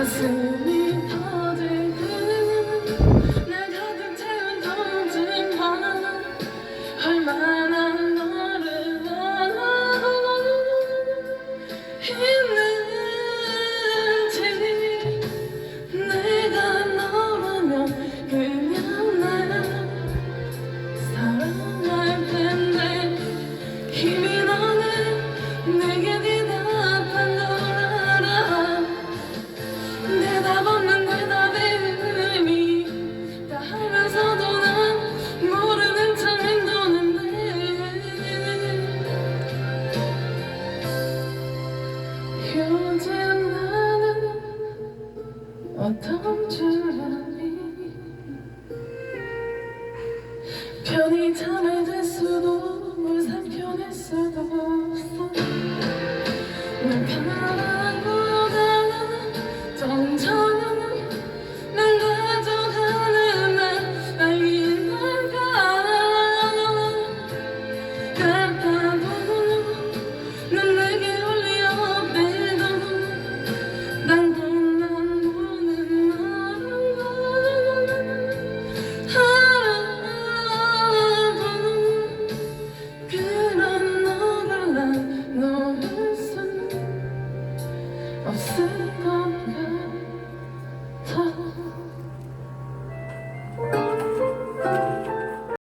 가슴이 터질 듯 어떤 사람이 편히 잠에 들 수도 물 삼켜낼 수도 없어. 난 편안한 어색한